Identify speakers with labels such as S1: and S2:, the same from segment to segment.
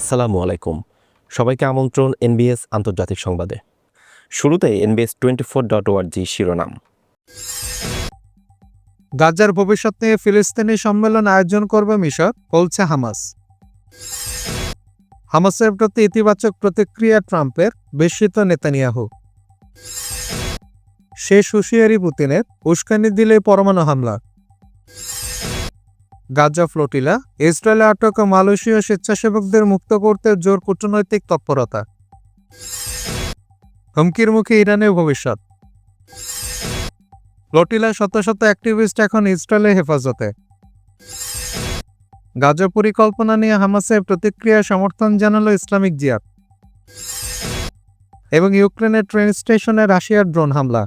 S1: আসসালামু আলাইকুম সবাইকে আমন্ত্রণ এনবিএস আন্তর্জাতিক সংবাদে শুরুতে NBS twenty four dot org শিরোনাম গাজার ভবিষ্যৎ নিয়ে ফিলিস্তিনি সম্মেলন আয়োজন করবে মিশর বলছে হামাস হামাসের প্রতি ইতিবাচক প্রতিক্রিয়া ট্রাম্পের বিস্মিত নেতানিয়াহু শেষ হুশিয়ারি পুতিনের উস্কানি দিলে পরমাণু হামলা গাজা ফ্লোটিলা ইসরায়েলে আটক মালয়েশীয় স্বেচ্ছাসেবকদের মুক্ত করতে জোর কূটনৈতিক তৎপরতা হুমকির মুখে ইরানের ভবিষ্যৎ ফ্লোটিলা শত শত অ্যাক্টিভিস্ট এখন ইসরায়েলের হেফাজতে গাজা পরিকল্পনা নিয়ে হামাসের প্রতিক্রিয়া সমর্থন জানালো ইসলামিক জিয়াদ এবং ইউক্রেনের ট্রেন স্টেশনে রাশিয়ার ড্রোন হামলা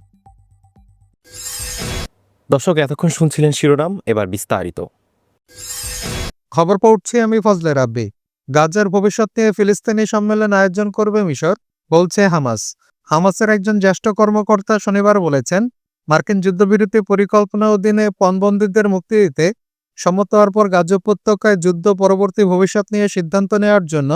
S2: দর্শক এতক্ষণ শুনছিলেন শিরোনাম এবার বিস্তারিত
S1: খবর পড়ছি আমি ফজলে রাব্বি গাজার ভবিষ্যৎ নিয়ে ফিলিস্তিনি সম্মেলন আয়োজন করবে মিশর বলছে হামাস হামাসের একজন জ্যেষ্ঠ কর্মকর্তা শনিবার বলেছেন মার্কিন যুদ্ধবিরতি পরিকল্পনা অধীনে পণবন্দীদের মুক্তি দিতে সম্মত হওয়ার পর গাজ উপত্যকায় যুদ্ধ পরবর্তী ভবিষ্যৎ নিয়ে সিদ্ধান্ত নেওয়ার জন্য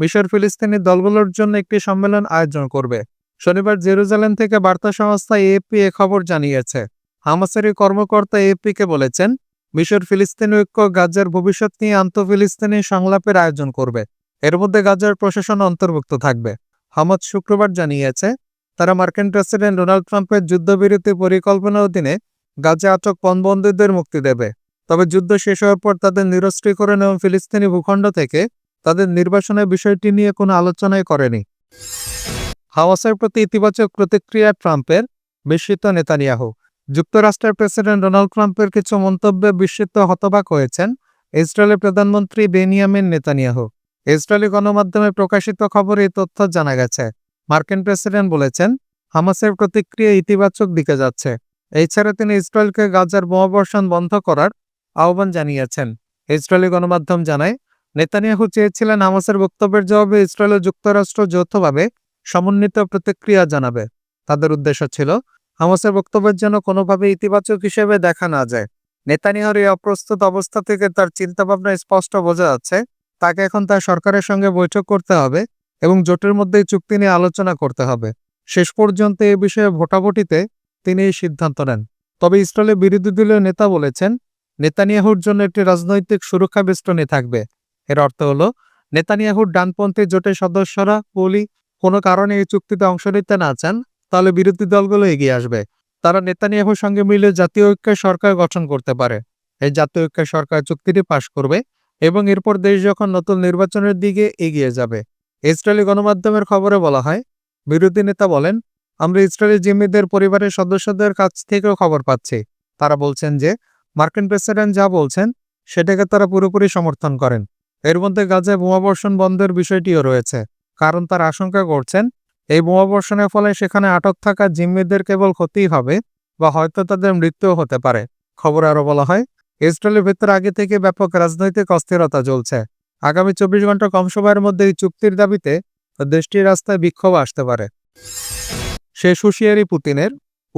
S1: মিশর ফিলিস্তিনি দলগুলোর জন্য একটি সম্মেলন আয়োজন করবে শনিবার জেরুজালেম থেকে বার্তা সংস্থা এএপি এ খবর জানিয়েছে হামাসের কর্মকর্তা এএপিকে বলেছেন মিশর ফিলিস্তিন ঐক্য গাজার ভবিষ্যৎ নিয়ে আন্ত ফিলিস্তিনি সংলাপের আয়োজন করবে এর মধ্যে গাজার প্রশাসন অন্তর্ভুক্ত থাকবে হামদ শুক্রবার জানিয়েছে তারা মার্কিন প্রেসিডেন্ট ডোনাল্ড ট্রাম্পের যুদ্ধবিরতি পরিকল্পনার অধীনে গাজা আটক পণবন্দীদের মুক্তি দেবে তবে যুদ্ধ শেষ হওয়ার পর তাদের নিরস্ত্রীকরণ এবং ফিলিস্তিনি ভূখণ্ড থেকে তাদের নির্বাসনের বিষয়টি নিয়ে কোনো আলোচনাই করেনি হাওয়াসের প্রতি ইতিবাচক প্রতিক্রিয়া ট্রাম্পের বিস্মিত নেতানিয়াহু যুক্তরাষ্ট্রের প্রেসিডেন্ট ডোনাল্ড ট্রাম্পের কিছু মন্তব্যে বিস্মিত হতবাক হয়েছেন ইসরায়েলের প্রধানমন্ত্রী বেনিয়ামিন নেতানিয়াহু ইসরায়েলি গণমাধ্যমে প্রকাশিত খবর এই তথ্য জানা গেছে মার্কিন প্রেসিডেন্ট বলেছেন হামাসের প্রতিক্রিয়া ইতিবাচক দিকে যাচ্ছে এছাড়া তিনি ইসরায়েলকে গাজার বোমাবর্ষণ বন্ধ করার আহ্বান জানিয়েছেন ইসরায়েলি গণমাধ্যম জানায় নেতানিয়াহু চেয়েছিলেন হামাসের বক্তব্যের জবাবে ইসরায়েল ও যুক্তরাষ্ট্র যৌথভাবে সমন্বিত প্রতিক্রিয়া জানাবে তাদের উদ্দেশ্য ছিল হামাসের বক্তব্যের জন্য কোনোভাবে ইতিবাচক হিসেবে দেখা না যায় নেতানিহর এই অপ্রস্তুত অবস্থা থেকে তার চিন্তাভাবনা স্পষ্ট বোঝা যাচ্ছে তাকে এখন তার সরকারের সঙ্গে বৈঠক করতে হবে এবং জোটের মধ্যে চুক্তি নিয়ে আলোচনা করতে হবে শেষ পর্যন্ত এ বিষয়ে ভোটাভুটিতে তিনি এই সিদ্ধান্ত নেন তবে ইসরায়েলের বিরোধী দলীয় নেতা বলেছেন নেতানিয়াহুর জন্য একটি রাজনৈতিক সুরক্ষা বেষ্টনী থাকবে এর অর্থ হল নেতানিয়াহুর ডানপন্থী জোটের সদস্যরা বলি কোনো কারণে এই চুক্তিতে অংশ নিতে না চান তাহলে বিরোধী দলগুলো এগিয়ে আসবে তারা নেতানিয়াহুর সঙ্গে মিলে জাতীয় ঐক্য সরকার গঠন করতে পারে এই জাতীয় ঐক্য সরকার চুক্তিটি পাশ করবে এবং এরপর দেশ যখন নতুন নির্বাচনের দিকে এগিয়ে যাবে ইসরায়েলি গণমাধ্যমের খবরে বলা হয় বিরোধী নেতা বলেন আমরা ইসরায়েলি জিম্মিদের পরিবারের সদস্যদের কাছ থেকেও খবর পাচ্ছি তারা বলছেন যে মার্কিন প্রেসিডেন্ট যা বলছেন সেটাকে তারা পুরোপুরি সমর্থন করেন এর মধ্যে গাজায় বোমাবর্ষণ বন্ধের বিষয়টিও রয়েছে কারণ তারা আশঙ্কা করছেন এই বোমাবর্ষণের ফলে সেখানে আটক থাকা জিম্মিদের কেবল ক্ষতিই হবে বা হয়তো তাদের মৃত্যুও হতে পারে খবর আরও বলা হয় ইসরায়েলের ভেতর আগে থেকে ব্যাপক রাজনৈতিক অস্থিরতা চলছে আগামী চব্বিশ ঘন্টা কম সময়ের মধ্যে এই চুক্তির দাবিতে দেশটির রাস্তায় বিক্ষোভ আসতে পারে শেষ সুশিয়ারি পুতিনের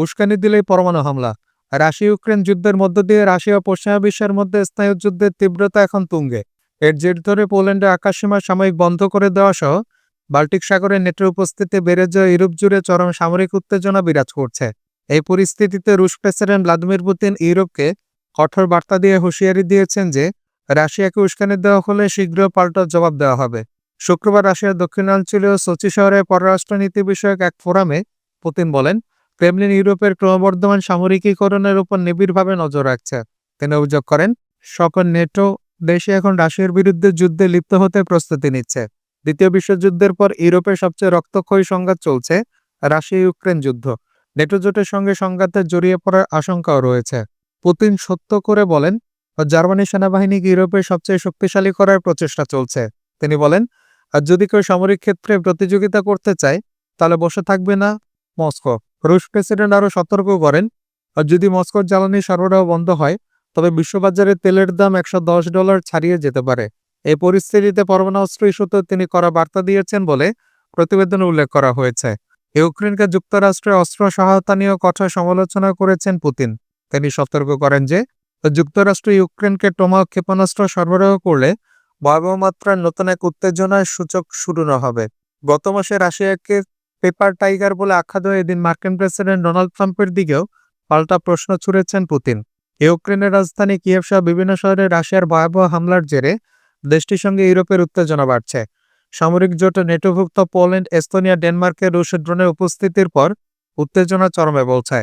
S1: উস্কানি দিলেই পরমাণু হামলা রাশি ইউক্রেন যুদ্ধের মধ্য দিয়ে রাশিয়া পশ্চিমা বিশ্বের মধ্যে স্নায়ুযুদ্ধের যুদ্ধের তীব্রতা এখন তুঙ্গে এর জের ধরে পোল্যান্ডে আকাশসীমা সাময়িক বন্ধ করে দেওয়া সহ বাল্টিক সাগরের নেটের উপস্থিতি বেড়ে যাওয়া ইউরোপ জুড়ে চরম সামরিক উত্তেজনা বিরাজ করছে এই পরিস্থিতিতে রুশ প্রেসিডেন্ট ভ্লাদিমির পুতিন ইউরোপকে কঠোর বার্তা দিয়ে হুঁশিয়ারি দিয়েছেন যে রাশিয়াকে উস্কানি দেওয়া হলে শীঘ্র পাল্টা জবাব দেওয়া হবে শুক্রবার রাশিয়ার দক্ষিণাঞ্চলীয় সোচি শহরে পররাষ্ট্রনীতি বিষয়ক এক ফোরামে পুতিন বলেন ক্রেমলিন ইউরোপের ক্রমবর্ধমান সামরিকীকরণের উপর নিবিড়ভাবে নজর রাখছে তিনি অভিযোগ করেন সকল নেটো দেশে এখন রাশিয়ার বিরুদ্ধে যুদ্ধে লিপ্ত হতে প্রস্তুতি নিচ্ছে দ্বিতীয় বিশ্বযুদ্ধের পর ইউরোপে সবচেয়ে রক্তক্ষয়ী সংঘাত চলছে রাশিয়া ইউক্রেন যুদ্ধ নেটো জোটের সঙ্গে সংঘাতে জড়িয়ে পড়ার আশঙ্কাও রয়েছে পুতিন সত্য করে বলেন জার্মানি সেনাবাহিনীকে ইউরোপের সবচেয়ে শক্তিশালী করার প্রচেষ্টা চলছে তিনি বলেন আর যদি কেউ সামরিক ক্ষেত্রে প্রতিযোগিতা করতে চায় তাহলে বসে থাকবে না মস্কো রুশ প্রেসিডেন্ট আরও সতর্ক করেন আর যদি মস্কোর জ্বালানি সরবরাহ বন্ধ হয় তবে বিশ্ববাজারে তেলের দাম একশো ডলার ছাড়িয়ে যেতে পারে এই পরিস্থিতিতে পরমাণু অস্ত্র ইস্যুতে তিনি করা বার্তা দিয়েছেন বলে প্রতিবেদনে উল্লেখ করা হয়েছে ইউক্রেনকে যুক্তরাষ্ট্রের অস্ত্র সহায়তা নিয়েও কঠোর সমালোচনা করেছেন পুতিন তিনি সতর্ক করেন যে যুক্তরাষ্ট্র ইউক্রেনকে টোমা ক্ষেপণাস্ত্র সরবরাহ করলে ভয়াবহ নতুন এক উত্তেজনার সূচক শুরু না হবে গত মাসে রাশিয়াকে পেপার টাইগার বলে আখ্যাত দিয়ে এদিন মার্কিন প্রেসিডেন্ট ডোনাল্ড ট্রাম্পের দিকেও পাল্টা প্রশ্ন ছুড়েছেন পুতিন ইউক্রেনের রাজধানী কিয়েভ বিভিন্ন শহরে রাশিয়ার ভয়াবহ হামলার জেরে দেশটির সঙ্গে ইউরোপের উত্তেজনা বাড়ছে সামরিক জোট নেটোভুক্ত পোল্যান্ড এস্তোনিয়া ডেনমার্কের রুশ ড্রোনের উপস্থিতির পর উত্তেজনা চরমে বলছে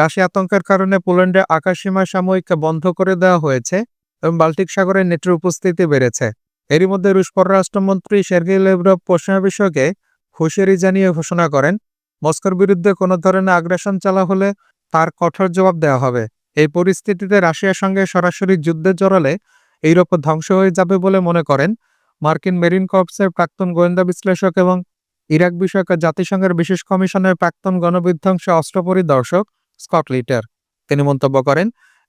S1: রাশিয়া আতঙ্কের কারণে পোল্যান্ডে আকাশসীমা সাময়িক বন্ধ করে দেওয়া হয়েছে এবং বাল্টিক সাগরে নেটোর উপস্থিতি বেড়েছে এরই মধ্যে রুশ পররাষ্ট্রমন্ত্রী সের্গেই লেভরভ পশ্চিমা বিষয়কে হুঁশিয়ারি জানিয়ে ঘোষণা করেন মস্কোর বিরুদ্ধে কোনো ধরনের আগ্রাসন চালা হলে তার কঠোর জবাব দেওয়া হবে এই পরিস্থিতিতে রাশিয়ার সঙ্গে সরাসরি যুদ্ধে জড়ালে এইরকম ধ্বংস হয়ে যাবে বলে মনে করেন মার্কিন মেরিন কর্পসের প্রাক্তন গোয়েন্দা বিশ্লেষক এবং ইরাক বিষয়ক জাতিসংঘের বিশেষ কমিশনের প্রাক্তন গণবিধ্বংস অস্ত্র পরিদর্শক স্কট লিটার তিনি মন্তব্য করেন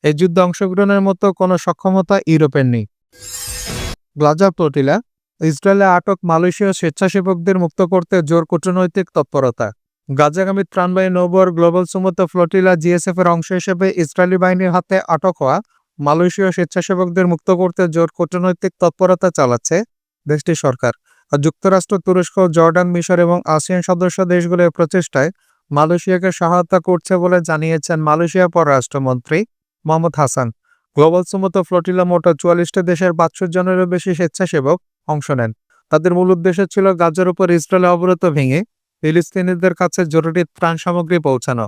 S1: এই যুদ্ধে অংশগ্রহণের মতো কোনো সক্ষমতা ইউরোপের নেই গ্লাজা প্লোটিলা ইসরায়েলে আটক মালয়েশীয় স্বেচ্ছাসেবকদের মুক্ত করতে জোর কূটনৈতিক তৎপরতা গাজাগামী ত্রাণবাহী নৌবর গ্লোবাল সুমত ফ্লোটিলা জিএসএফ এর অংশ হিসেবে ইসরায়েলি বাহিনীর হাতে আটক হওয়া মালয়েশীয় স্বেচ্ছাসেবকদের মুক্ত করতে জোর কূটনৈতিক তৎপরতা চালাচ্ছে দেশটির সরকার আর যুক্তরাষ্ট্র তুরস্ক জর্ডান মিশর এবং আসিয়ান সদস্য দেশগুলোর প্রচেষ্টায় মালয়েশিয়াকে সহায়তা করছে বলে জানিয়েছেন মালয়েশিয়া পররাষ্ট্রমন্ত্রী Mohamad Hasan global Sumud flotilla মোট চুয়াল্লিশটা দেশের পাঁচশো জনেরও বেশি স্বেচ্ছাসেবক অংশ নেন তাদের মূল উদ্দেশ্য ছিল গাজার উপর ইসরায়েল অবরত ভেঙে ফিলিস্তিনিদের কাছে জরুরি ত্রাণ সামগ্রী পৌঁছানো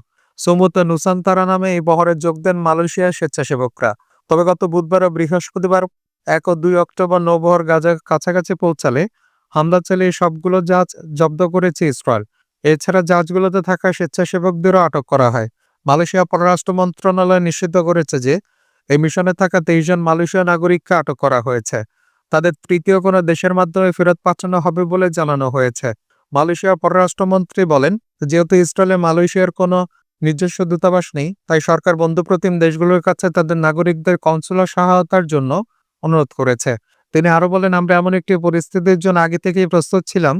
S1: নুসান নুসান্তারা নামে এই বহরে যোগ দেন মালয়েশিয়ার স্বেচ্ছাসেবকরা তবে গত বুধবার ও বৃহস্পতিবার এক ও দুই অক্টোবর নৌবহর গাজা কাছাকাছি পৌঁছালে হামলা চালিয়ে সবগুলো জাহাজ জব্দ করেছে ইসরায়েল এছাড়া জাহাজগুলোতে থাকা স্বেচ্ছাসেবকদেরও আটক করা হয় মালয়েশিয়া পররাষ্ট্র মন্ত্রণালয় নিষিদ্ধ করেছে যে এই মিশনে থাকা তেইশ জন মালয়েশিয়া নাগরিককে আটক করা হয়েছে তাদের তৃতীয় কোনো দেশের মাধ্যমে ফেরত পাঠানো হবে বলে জানানো হয়েছে মালয়েশিয়ার পররাষ্ট্রমন্ত্রী বলেন যেহেতু ইসরায়েলে মালয়েশিয়ার কোনো নিজস্ব দূতাবাস নেই তাই সরকার বন্ধুপ্রতিম দেশগুলোর কাছে তাদের নাগরিকদের কনসুলার সহায়তার জন্য অনুরোধ করেছে তিনি আরও বলেন আমরা এমন একটি পরিস্থিতির জন্য আগে থেকেই প্রস্তুত ছিলাম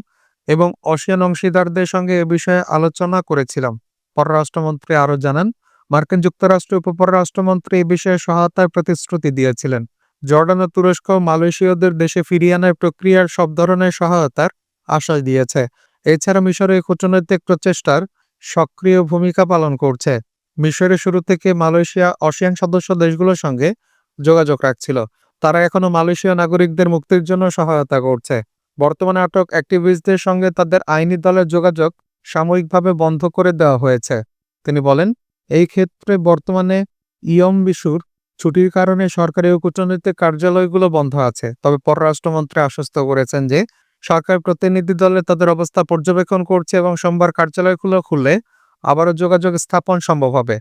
S1: এবং অসিয়ান অংশীদারদের সঙ্গে এ বিষয়ে আলোচনা করেছিলাম পররাষ্ট্রমন্ত্রী আরও জানান মার্কিন যুক্তরাষ্ট্র উপপররাষ্ট্রমন্ত্রী এ বিষয়ে সহায়তার প্রতিশ্রুতি দিয়েছিলেন জর্ডান ও তুরস্ক মালয়েশীয়দের দেশে ফিরিয়ে আনার প্রক্রিয়ার সব ধরনের সহায়তার আশ্বাস দিয়েছে এছাড়া মিশরের কূটনৈতিক প্রচেষ্টার সক্রিয় ভূমিকা পালন করছে মিশরের শুরু থেকে মালয়েশিয়া অসিয়ান সদস্য দেশগুলোর সঙ্গে যোগাযোগ রাখছিল তারা এখনও মালয়েশীয় নাগরিকদের মুক্তির জন্য সহায়তা করছে বর্তমানে আটক অ্যাক্টিভিস্টদের সঙ্গে তাদের আইনি দলের যোগাযোগ সাময়িকভাবে বন্ধ করে দেওয়া হয়েছে তিনি বলেন এই ক্ষেত্রে বর্তমানে ইয়ম বিশুর ছুটির কারণে সরকারি ও কূটনৈতিক কার্যালয়গুলো বন্ধ আছে তবে পররাষ্ট্রমন্ত্রী আশ্বস্ত করেছেন যে সরকার প্রতিনিধি দলের তাদের অবস্থা পর্যবেক্ষণ করছে এবং সোমবার কার্যালয়গুলো খুলে আবারও যোগাযোগ স্থাপন সম্ভব হবে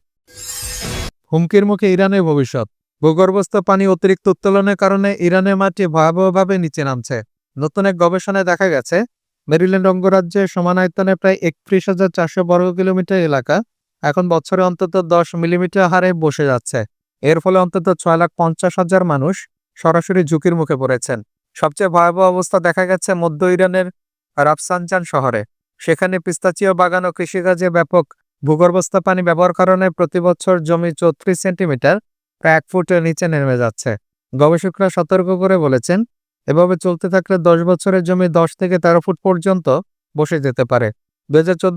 S1: হুমকির মুখে ইরানের ভবিষ্যৎ ভূগর্ভস্থ পানি অতিরিক্ত উত্তোলনের কারণে ইরানের মাটি ভয়াবহভাবে নিচে নামছে নতুন এক গবেষণায় দেখা গেছে মেরিল্যান্ড অঙ্গরাজ্যে সমানায়তনে প্রায় একত্রিশ হাজার চারশো বর্গ কিলোমিটার এলাকা এখন বছরে অন্তত দশ মিলিমিটার হারে বসে যাচ্ছে এর ফলে অন্তত ছয় লাখ পঞ্চাশ হাজার মানুষ সরাসরি ঝুঁকির মুখে পড়েছেন সবচেয়ে ভয়াবহ অবস্থা দেখা গেছে মধ্য ইরানের রাফসানচান শহরে সেখানে পিস্তাচিও বাগান ও কৃষিকাজে ব্যাপক ভূগর্ভস্থ পানি ব্যবহার কারণে প্রতি বছর জমি চৌত্রিশ সেন্টিমিটার প্রায় এক ফুটের নিচে নেমে যাচ্ছে গবেষকরা সতর্ক করে বলেছেন এভাবে চলতে থাকলে দশ বছরের জমি দশ থেকে তেরো ফুট পর্যন্ত বসে যেতে পারে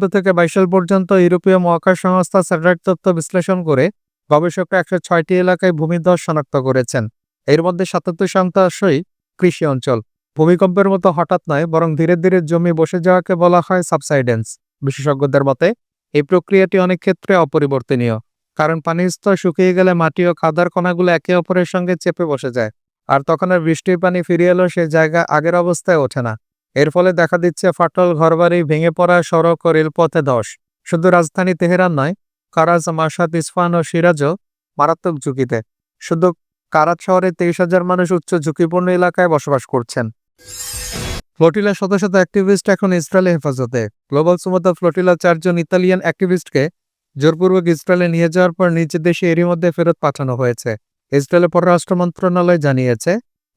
S1: দু থেকে বাইশ সাল পর্যন্ত ইউরোপীয় মহাকাশ সংস্থা স্যাটেলাইট তথ্য বিশ্লেষণ করে গবেষকরা একশো ছয়টি এলাকায় ভূমিধ্বস শনাক্ত করেছেন এর মধ্যে সাতাত্তর শতাংশই কৃষি অঞ্চল ভূমিকম্পের মতো হঠাৎ নয় বরং ধীরে ধীরে জমি বসে যাওয়াকে বলা হয় সাবসাইডেন্স বিশেষজ্ঞদের মতে এই প্রক্রিয়াটি অনেক ক্ষেত্রে অপরিবর্তনীয় কারণ পানির স্তর শুকিয়ে গেলে মাটি ও কাদার কণাগুলো একে অপরের সঙ্গে চেপে বসে যায় আর তখন আর বৃষ্টির পানি ফিরিয়ে এলেও সে জায়গা আগের অবস্থায় ওঠে না এর ফলে দেখা দিচ্ছে ফাটল ঘরবাড়ি ভেঙে পড়া সড়ক ও রেলপথে ধস শুধু রাজধানী তেহরান নয় কারাজ মাসাদ ইসফান ও সিরাজও মারাত্মক ঝুঁকিতে শুধু কারাত শহরে তেইশ হাজার মানুষ উচ্চ ঝুঁকিপূর্ণ এলাকায় বসবাস করছেন ফ্লোটিলা শত শত অ্যাক্টিভিস্ট এখন ইসরায়েলের হেফাজতে গ্লোবাল সুমতা ফ্লোটিলা চারজন ইতালিয়ান অ্যাক্টিভিস্টকে জোরপূর্বক ইসরায়েলে নিয়ে যাওয়ার পর নিজ দেশে এরই মধ্যে ফেরত পাঠানো হয়েছে ইসরায়েলের পররাষ্ট্র মন্ত্রণালয় জানিয়েছে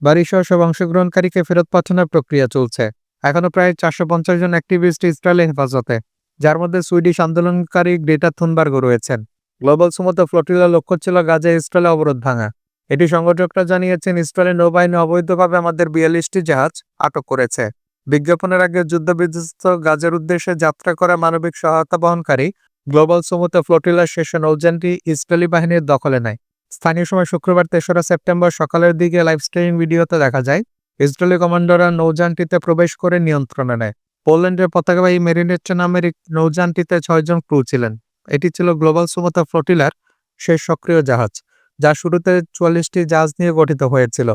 S1: বাড়িসহ সব অংশগ্রহণকারীকে ফেরত পাঠানোর প্রক্রিয়া চলছে এখনও প্রায় চারশো পঞ্চাশ জন অ্যাক্টিভিস্ট ইসরায়েলের হেফাজতে যার মধ্যে সুইডিশ আন্দোলনকারী গ্রেটা থুনবার্গ রয়েছেন গ্লোবাল সুমতা ফ্লোটিলা লক্ষ্য ছিল গাজা ইসরায়েলে অবরোধ ভাঙা এটি সংগঠকরা জানিয়েছেন ইসরায়েলের নৌবাহিনী অবৈধভাবে আমাদের বিয়াল্লিশটি জাহাজ আটক করেছে বিজ্ঞাপনের আগে যুদ্ধবিধ্বস্ত গাজের উদ্দেশ্যে যাত্রা করা মানবিক সহায়তা বহনকারী গ্লোবাল সমুদ্র ফ্লোটিলার শেষে নৌযানটি ইসরায়েলি বাহিনীর দখলে নেয় স্থানীয় সময় শুক্রবার তেসরা সেপ্টেম্বর সকালের দিকে লাইভ স্ট্রিমিং ভিডিওতে দেখা যায় ইসরায়েলি কমান্ডাররা নৌযানটিতে প্রবেশ করে নিয়ন্ত্রণে নেয় পোল্যান্ডের পতাকাবাহী মেরিনেট নামের নৌযানটিতে ছয়জন ক্রু ছিলেন এটি ছিল গ্লোবাল সুমতা ফ্লোটিলার শেষ সক্রিয় জাহাজ যা শুরুতে চুয়াল্লিশটি জাহাজ নিয়ে গঠিত হয়েছিল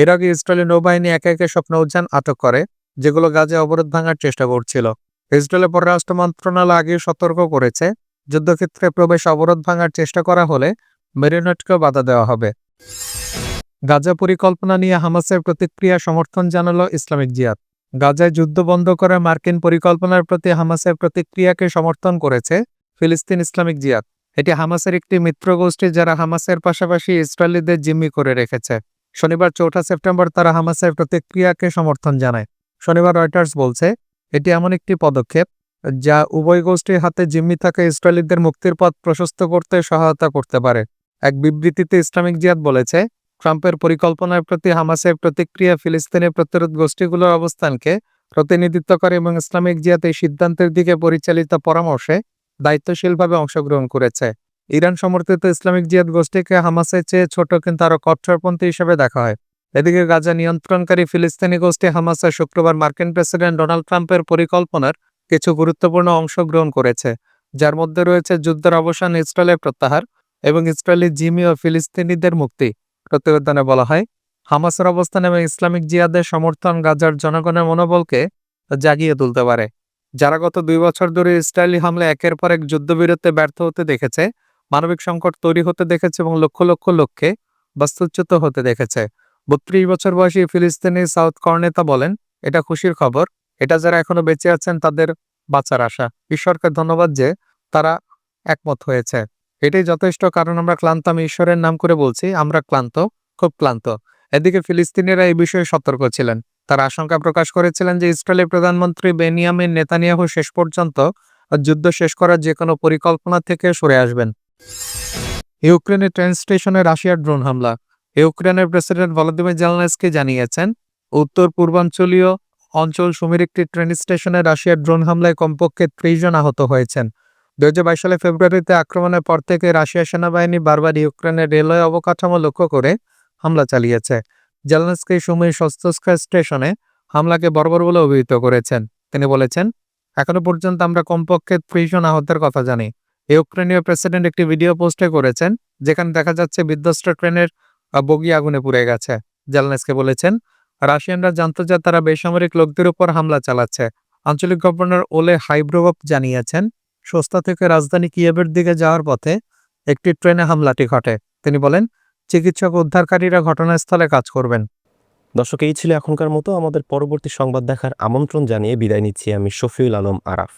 S1: এর আগে ইসরায়েলি নৌবাহিনী একে একে স্বপ্ন উজ্জান আটক করে যেগুলো গাজে অবরোধ ভাঙার চেষ্টা করছিল ইসরায়েলের পররাষ্ট্র মন্ত্রণালয় আগে সতর্ক করেছে যুদ্ধক্ষেত্রে প্রবেশ অবরোধ ভাঙার চেষ্টা করা হলে মেরিনেটকেও বাধা দেওয়া হবে গাজা পরিকল্পনা নিয়ে হামাসের প্রতিক্রিয়া সমর্থন জানাল ইসলামিক জিয়াদ গাজায় যুদ্ধ বন্ধ করে মার্কিন পরিকল্পনার প্রতি হামাসের প্রতিক্রিয়াকে সমর্থন করেছে ফিলিস্তিন ইসলামিক জিয়াদ এটি হামাসের একটি মিত্র গোষ্ঠী যারা হামাসের পাশাপাশি ইসরায়েলিদের জিম্মি করে রেখেছে শনিবার চৌঠা সেপ্টেম্বর তারা হামাসের প্রতিক্রিয়াকে সমর্থন জানায় শনিবার রয়টার্স বলছে এটি এমন একটি পদক্ষেপ যা উভয় গোষ্ঠীর হাতে জিম্মি থাকা ইসরায়েলিদের মুক্তির পথ প্রশস্ত করতে সহায়তা করতে পারে এক বিবৃতিতে ইসলামিক জিয়াদ বলেছে ট্রাম্পের পরিকল্পনার প্রতি হামাসের প্রতিক্রিয়া ফিলিস্তিনি প্রতিরোধ গোষ্ঠীগুলোর অবস্থানকে প্রতিনিধিত্ব করে এবং ইসলামিক জিয়াদ এই সিদ্ধান্তের দিকে পরিচালিত পরামর্শে দায়িত্বশীলভাবে অংশগ্রহণ করেছে ইরান সমর্থিত ইসলামিক জিয়াদ গোষ্ঠীকে হামাসের চেয়ে ছোট কিন্তু আরও কট্টরপন্থী হিসেবে দেখা হয় এদিকে গাজা নিয়ন্ত্রণকারী ফিলিস্তিনি গোষ্ঠী হামাসের শুক্রবার মার্কিন প্রেসিডেন্ট ডোনাল্ড ট্রাম্পের পরিকল্পনার কিছু গুরুত্বপূর্ণ অংশগ্রহণ করেছে যার মধ্যে রয়েছে যুদ্ধের অবসান ইসরায়েলের প্রত্যাহার এবং ইসরায়েলি জিমি ও ফিলিস্তিনিদের মুক্তি প্রতিবেদনে বলা হয় হামাসের অবস্থান এবং ইসলামিক জিয়াদের সমর্থন গাজার জনগণের মনোবলকে জাগিয়ে তুলতে পারে যারা গত দুই বছর ধরে ইসরায়েলি হামলা একের পর এক যুদ্ধবিরতিতে ব্যর্থ হতে দেখেছে মানবিক সংকট তৈরি হতে দেখেছে এবং লক্ষ লক্ষ লক্ষ্যে বাস্তুচ্যুত হতে দেখেছে বত্রিশ বছর বয়সী ফিলিস্তিনি সাউথ কর্নেতা বলেন এটা খুশির খবর এটা যারা এখনো বেঁচে আছেন তাদের বাঁচার আশা ঈশ্বরকে ধন্যবাদ যে তারা একমত হয়েছে এটাই যথেষ্ট কারণ আমরা ক্লান্ত আমি ঈশ্বরের নাম করে বলছি আমরা ক্লান্ত খুব ক্লান্ত এদিকে ফিলিস্তিনিরা এই বিষয়ে সতর্ক ছিলেন তার আশঙ্কা প্রকাশ করেছিলেন যে ইসরায়েলের প্রধানমন্ত্রী বেনিয়ামিন নেতানিয়াহু শেষ পর্যন্ত যুদ্ধ শেষ করার যে কোনো পরিকল্পনা থেকে সরে আসবেন ইউক্রেনের ট্রেন স্টেশনে রাশিয়ার ড্রোন হামলা ইউক্রেনের প্রেসিডেন্ট ভলোদিমির জেলনেসকে জানিয়েছেন উত্তর পূর্বাঞ্চলীয় অঞ্চল সুমির একটি ট্রেন স্টেশনে রাশিয়ার ড্রোন হামলায় কমপক্ষে ত্রিশ জন আহত হয়েছেন দু সালে ফেব্রুয়ারিতে আক্রমণের পর থেকে রাশিয়া সেনাবাহিনী বারবার ইউক্রেনের রেলওয়ে অবকাঠামো লক্ষ্য করে হামলা চালিয়েছে জেলানস্কি সময়ে সস্তস্কা স্টেশনে হামলাকে বর্বর বলে অভিহিত করেছেন তিনি বলেছেন এখনো পর্যন্ত আমরা কমপক্ষে ফ্রিশন আহতের কথা জানি ইউক্রেনীয় প্রেসিডেন্ট একটি ভিডিও পোস্টে করেছেন যেখানে দেখা যাচ্ছে বিধ্বস্ত ট্রেনের বগি আগুনে পুড়ে গেছে জেলানস্কি বলেছেন রাশিয়ানরা জানত যে তারা বেসামরিক লোকদের উপর হামলা চালাচ্ছে আঞ্চলিক গভর্নর ওলে হাইব্রোভ জানিয়েছেন সস্তা থেকে রাজধানী কিয়েবের দিকে যাওয়ার পথে একটি ট্রেনে হামলাটি ঘটে তিনি বলেন চিকিৎসক উদ্ধারকারীরা ঘটনাস্থলে কাজ করবেন
S2: দর্শক এই ছিল এখনকার মতো আমাদের পরবর্তী সংবাদ দেখার আমন্ত্রণ জানিয়ে বিদায় নিচ্ছি আমি শফিউল আলম আরাফ